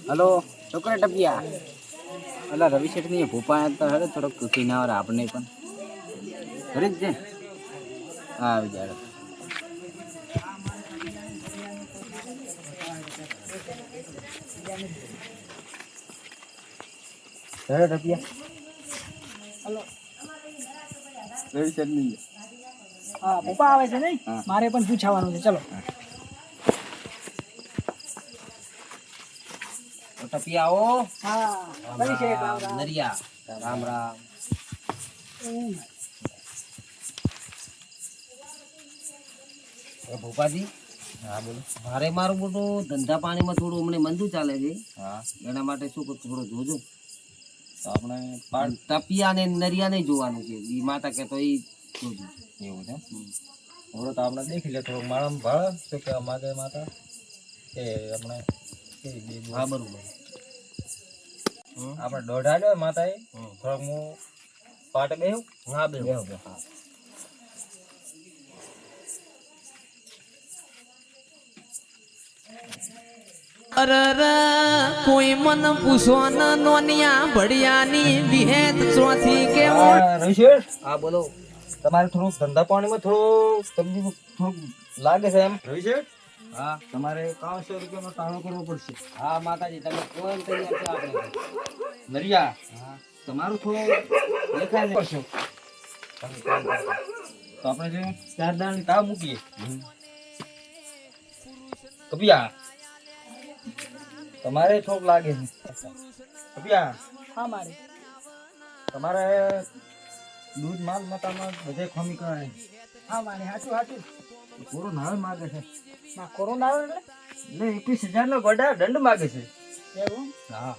Hello છોકરા ટપિયા. અલા રવિ શેઠની ભૂપા તો હેડે થોડોક પૂછી ના આવે આપણે પણ. ઘરે જ છે હા આવી જાય હેડે ટપિયા? હલો. રવિ શેઠની. હા ભૂપા આવે છે નહીં? મારે પણ પૂછાવાનું છે ચલો. આવો રામ. નરિયા રામ રામ. ભોપાજી હા બોલો. મારે મારું બધું ધંધા પાણીમાં થોડું હમણાં મંદુ ચાલે છે. હા. એના માટે શું કરું થોડું જોજો. આપણે તપિયા ને નરિયા નહીં જોવાનું છે. એ માતા કે તો એ જોજો. એવું છે? થોડો તો આપણે દેખી લે થોડો માણસ ભાળે. શું કહેવા માગે માતા કે આપણે. હા બરોબર. આપણે દોઢ આલ્યો માતાએ હમ. થોડોક હું પાટે બેહું. હા બે અરર કોઈ મન પૂછવા નોનિયા ભડિયાની વિહેત ચોથી કે હા, રવિશેઠ હા બોલો. તમારે થોડુંક ધંધા પાણીમાં થોડું તકલીફ થોડુંક લાગે છે એમ. રવિશેઠ હા તમારે ત્રણસો રૂપિયાનો ટાણો કરવો પડશે. હા માતાજી તમે કોઈ તૈયાર છો આપણે. નરિયા હા તમારું થોડું દેખાય કરશો. તો આપણે જે ચાર દાણ તાવ મૂકીએ. કપિયા તમારે થોક લાગે છે. કપિયા હા મારે. તમારે દૂધ માલ મતામાં બધે ખમી કરે હા મારે. સાચું સાચું પૂરો નાળ માગે છે. ના કોરોના એટલે? એકવીસ હજાર નો ગોડા દંડ માગે છે. એવું? હા.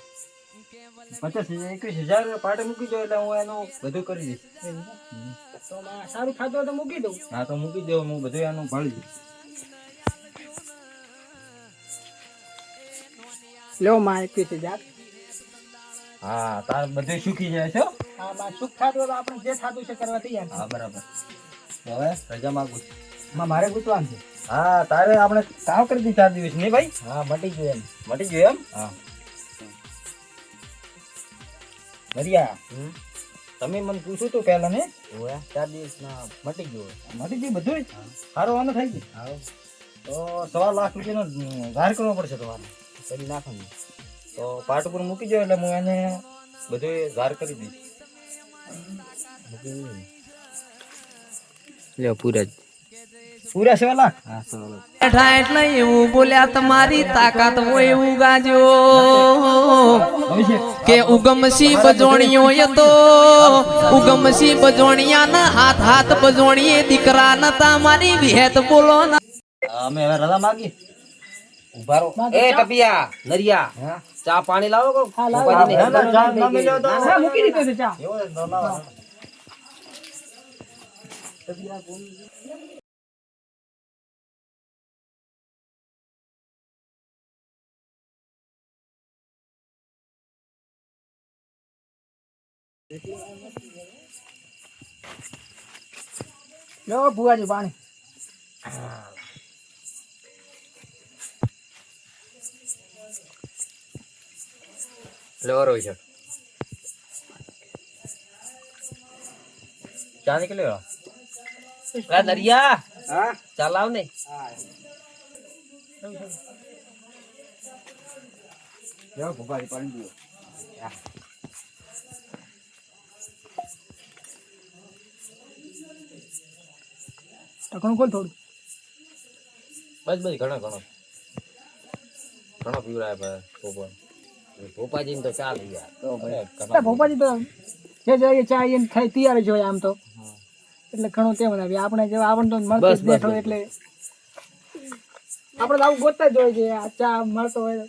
પચાસ હજાર એકવીસ હજાર પાટે મૂકી દો એટલે હું એનું બધું કરી દઈશ. તો સારું ખાતું તો મૂકી દઉં. હા તો મૂકી દો હું બધું એનું ભાળી દઈશ. લો માં એકવીસ હજાર. હા તાર બધું સુખી જાય છો હા. માં સુખ થતું આપણે જે થતું છે કરવા તૈયાર હા બરાબર. હવે રજા માગું છું. મારે ગુતવાનું છે. હા તારે આપણે કામ કરી દીધું ચાર દિવસ નહીં ભાઈ? હા મટી ગયું એમ. મટી ગયું એમ? હા. મરિયા તમે મને પૂછ્યું તું પહેલા ને? ચાર દિવસ ના મટી ગયું મટી ગયું બધું સારો વાંધો થઈ ગયું. હા તો સવા લાખ રૂપિયાનો ધાર કરવો પડશે તમારે. કરી નાખવાનું. તો પાટ ઉપર મૂકી દો એટલે હું એને બધું ધાર કરી દઈશ. લ્યો પૂરા જ. પૂરા છે વાલા? બેઠા એટલે એવું બોલ્યા તમારી તાકાત હોય એવું ગાજો. કે ઉગમસી બજોણીઓ એ તો ઉગમસી બજોણિયા ના હાથ હાથ બજોણીએ દીકરા નતા મારી વિહેત બોલો ના. અમે હવે રજા માગી ઉભારો. એ ટપિયા નરિયા ચા પાણી લાવો કો મૂકી દીધો છે ચા. લો ભુવાજી પાણી લેવો રહ્યો છે ચા નીકળ્યો આ નરિયા હા ચા લાવ ને લેવો ભૂપાઈ પાણી પીવો ઢાંકણું ખોલ થોડું. બસ બસ ઘણો ઘણો. ઘણો પીવડાય ભાઈ પોપર ભોપાજી તો ચાલ યાર. તો ભોપાજી તો જે જોઈએ ચા એને ખાઈ તૈયાર જ હોય આમ તો. એટલે ઘણું તે બનાવી આપણે જેવા આપણને તો મળતો જ બેઠો એટલે. આપણે તો આવું ગોતતા જ હોય છે આ ચા મળતો હોય તો.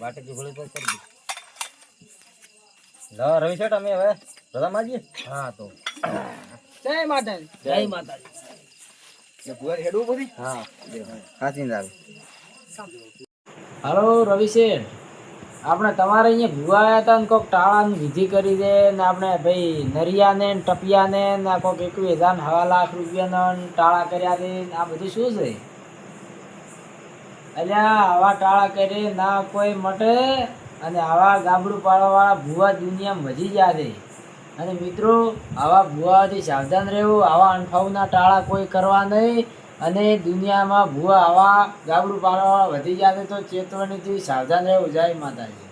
વાટે જે ભલે કરી દે. ના રવિ શેઠ અમે હવે રજા માગીએ? હા તો. જય માતાજી. જય માતાજી. એટલે હેડવું બધી? હા. હાથી રાવ હાલો રવિ શેઠ. આપણે તમારે અહીંયા ભૂવા આવ્યા હતા ને કોઈક ટાળાની વિધિ કરી દે ને આપણે ભાઈ નરિયાને ને ટપિયાને ને આ કોઈક એકવીસ હજાર ને હવા લાખ રૂપિયાનો ને ટાળા કર્યા દે ને આ બધું શું છે? અલ્યા આવા ટાળા કરી ના કોઈ મટે. અને આવા ગાબડું પાડવાવાળા ભૂવા દુનિયામાં વધી ગયા છે. અને મિત્રો, આવા ભૂવાથી સાવધાન રહેવું, આવા અણફાવના ટાળા કોઈ કરવા નહીં. અને દુનિયામાં ભૂવા આવા ગાબડું પાડવાવાળા વધી ગયા છે તો ચેતવણીથી સાવધાન રહેવું. જય માતાજી.